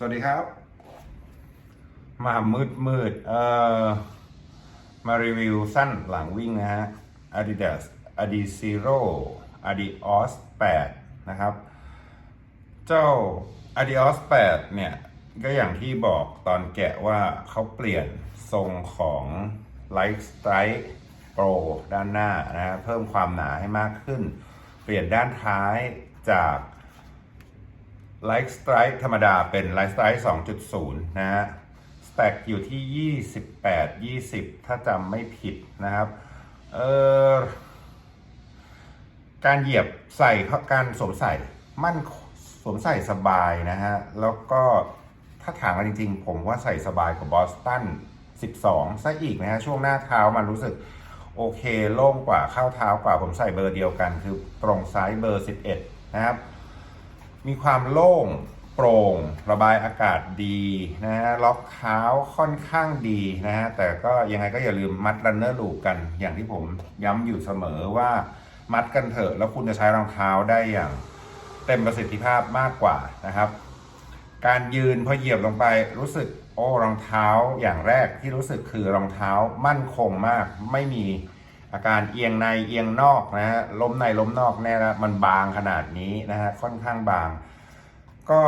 สวัสดีครับ มามืดมืดเอ่อ มารีวิวสั้นหลังวิ่งนะฮะ Adidas Adizero Adios 8 นะครับ เจ้า Adios 8 เนี่ย ก็อย่างที่บอกตอนแกะว่าเขาเปลี่ยนทรงของ Light Strike Pro ด้านหน้านะฮะเพิ่มความหนาให้มากขึ้น เปลี่ยนด้านท้ายจาก ไลท์สไตร์ธรรมดาเป็นไลท์สไตร์2.0 นะฮะสแต็กอยู่ที่ 28 20 ถ้าจำไม่ผิดนะครับเออการเหยียบใส่การสวมใส่มั่นสวมใส่สบายนะฮะ แล้วก็ถ้าถามกันจริงๆ ผมว่าใส่สบายกว่าบอสตัน 12 ซะอีกนะฮะ ช่วงหน้าเท้ามันรู้สึกโอเคโล่งกว่าเข้าเท้ากว่าผมใส่เบอร์เดียวกัน คือตรงซ้ายเบอร์ 11 นะครับ มีความโล่งโปร่ง ระบายอากาศดีนะฮะล็อกเท้าค่อนข้างดีนะฮะแต่ก็ยังไงก็อย่าลืมมัดรันเนอร์ลูปกัน อย่างที่ผมย้ำอยู่เสมอว่ามัดกันเถอะ แล้วคุณจะใช้รองเท้าได้อย่างเต็มประสิทธิภาพมากกว่านะครับ การยืนพอเหยียบลงไปรู้สึกโอ้รองเท้าอย่างแรกที่รู้สึกคือรองเท้ามั่นคงมากไม่มี อาการเอียงในเอียงนอกนะฮะล้มในล้มนอกแน่ละมันบางขนาดนี้นะฮะค่อนข้างบาง ก็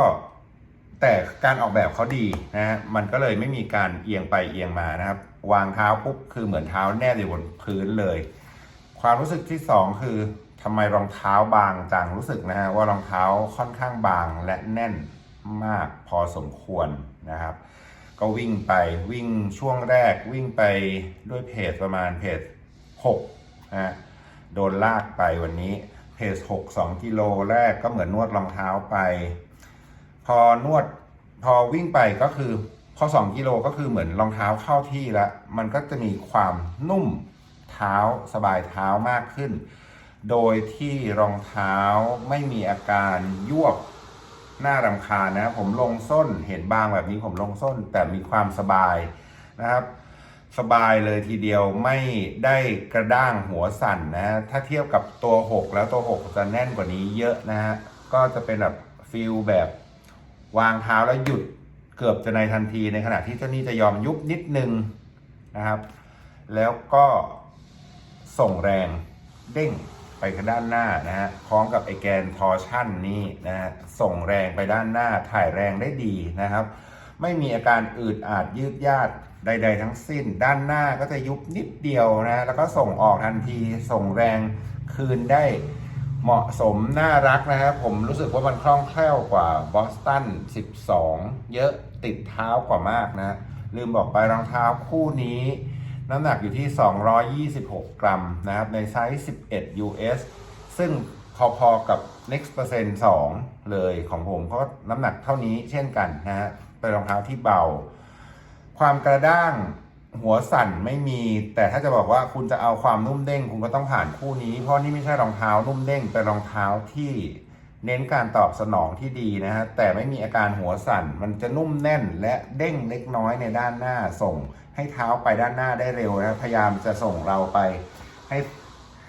แต่การออกแบบเขาดีนะฮะมันก็เลยไม่มีการเอียงไปเอียงมานะครับ วางเท้าปุ๊บคือเหมือนเท้าแนบอยู่บนพื้นเลย ความรู้สึกที่สองคือทำไมรองเท้าบางจังรู้สึกนะฮะว่ารองเท้าค่อนข้างบางและแน่นมากพอสมควรนะครับ ก็วิ่งไปวิ่งช่วงแรกวิ่งไปด้วยเพจประมาณเพจ 6นะฮะโดนลากไปวันนี้เพจ6 2กิโลแรกก็เหมือนนวดรองเท้าไป พอนวดพอวิ่งไปก็คือพอ 2 กิโลก็คือเหมือนรองเท้าเข้าที่แล้วมันก็จะมีความนุ่มเท้าสบายเท้ามากขึ้น โดยที่รองเท้าไม่มีอาการยวบน่ารำคาญนะผมลงส้นเห็นบางแบบนี้ผมลงส้นแต่มีความสบายนะครับ สบายเลยทีเดียวไม่ได้กระด้างหัวสั่นนะถ้าเทียบกับตัว 6 แล้วตัว 6 จะแน่นกว่านี้เยอะนะฮะก็จะเป็นแบบฟิลแบบวางเท้าแล้วหยุดเกือบจะในทันทีในขณะที่เจ้านี่จะยอมยุบนิดนึงนะครับ แล้วก็ส่งแรงเด้งไปด้านหน้านะฮะพร้อมกับไอแกนทอร์ชั่นนี่นะฮะส่งแรงไปด้านหน้าถ่ายแรงได้ดีนะครับ ไม่มีอาการอืดอาดยืดยาด ใด ๆ ทั้งสิ้น ด้านหน้าก็จะยุบนิดเดียวนะ แล้วก็ส่งออกทันที ส่งแรงคืนได้เหมาะสมน่ารักนะครับ ผมรู้สึกว่ามันคล่องแคล่วกว่าบอสตัน 12 เยอะติดเท้ากว่ามากนะ ลืมบอกไปรองเท้าคู่นี้น้ำหนักอยู่ที่ 226 กรัมนะครับ ในไซส์ 11 US ซึ่งพอๆกับ Next Percent 2 เลยของผมเพราะน้ำหนักเท่านี้เช่นกันนะฮะเป็นรองเท้าที่เบา ความกระด้างหัวสั่นไม่มี แต่ถ้าจะบอกว่าคุณจะเอาความนุ่มเด้ง คุณก็ต้องผ่านคู่นี้ เพราะนี่ไม่ใช่รองเท้านุ่มเด้งเป็นรองเท้าที่เน้นการตอบสนองที่ดีนะฮะแต่ไม่มีอาการหัวสั่น มันจะนุ่มแน่นและเด้งเล็กน้อยในด้านหน้าส่ง ให้เท้าไปด้านหน้าได้เร็วนะพยายามจะส่งเราไป ให้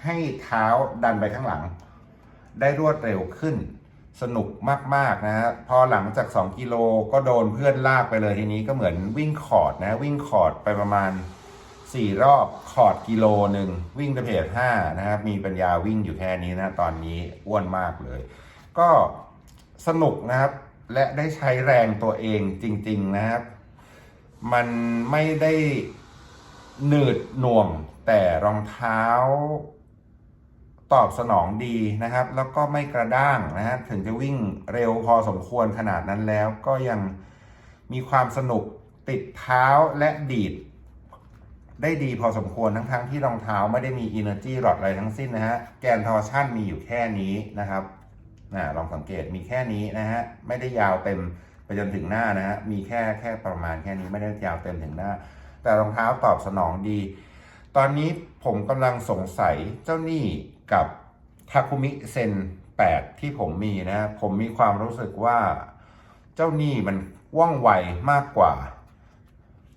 ให้เท้าดันไปข้างหลัง ได้รวดเร็วขึ้น สนุกมากๆนะฮะพอหลังจาก 2 กิโลก็โดนเพื่อนลากไปเลยทีนี้ก็เหมือนวิ่งคอร์ดนะวิ่งคอร์ดไปประมาณ 4 รอบคอร์ดกิโลหนึ่งวิ่งไปเพจ5นะครับมีปัญญาวิ่งอยู่แค่นี้นะตอนนี้อ้วนมากเลย ก็สนุกนะครับและได้ใช้แรงตัวเองจริง ๆนะครับ มันไม่ได้หนืดหน่วงแต่รองเท้า ตอบสนองดีนะครับ แล้วก็ไม่กระด้างนะฮะถึงจะวิ่งเร็วพอสมควรขนาดนั้นแล้วก็ยังมีความสนุกติดเท้าและดีด ได้ดีพอสมควรทั้งๆทที่รองเท้าไม่ได้มี Energy หลอดอะไรทั้งสิ้นนะฮะแกนทอร์ชั่นมีอยู่แค่นี้นะครับนะลองสังเกตมีแค่นี้นะฮะไม่ได้ยาวเต็มไปจนถึงหน้านะฮะมีแค่แค่ประมาณแค่นี้ไม่ได้ยาวเต็มถึงหน้า แต่รองเท้าตอบสนองดี ตอนนี้ผมกำลังสงสัยเจ้าหนี้ กับทาคุมิเซน8 ที่ผมมีนะ ผมมีความรู้สึกว่าเจ้านี้มันว่องไวมากกว่า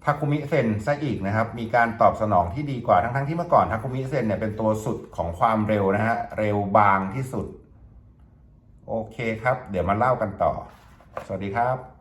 ทาคุมิเซนซะอีกนะครับ มีการตอบสนองที่ดีกว่าทั้งๆที่เมื่อก่อนทาคุมิเซนเนี่ยเป็นตัวสุดของความเร็วนะฮะ เร็วบางที่สุด โอเคครับ เดี๋ยวมาเล่ากันต่อ สวัสดีครับ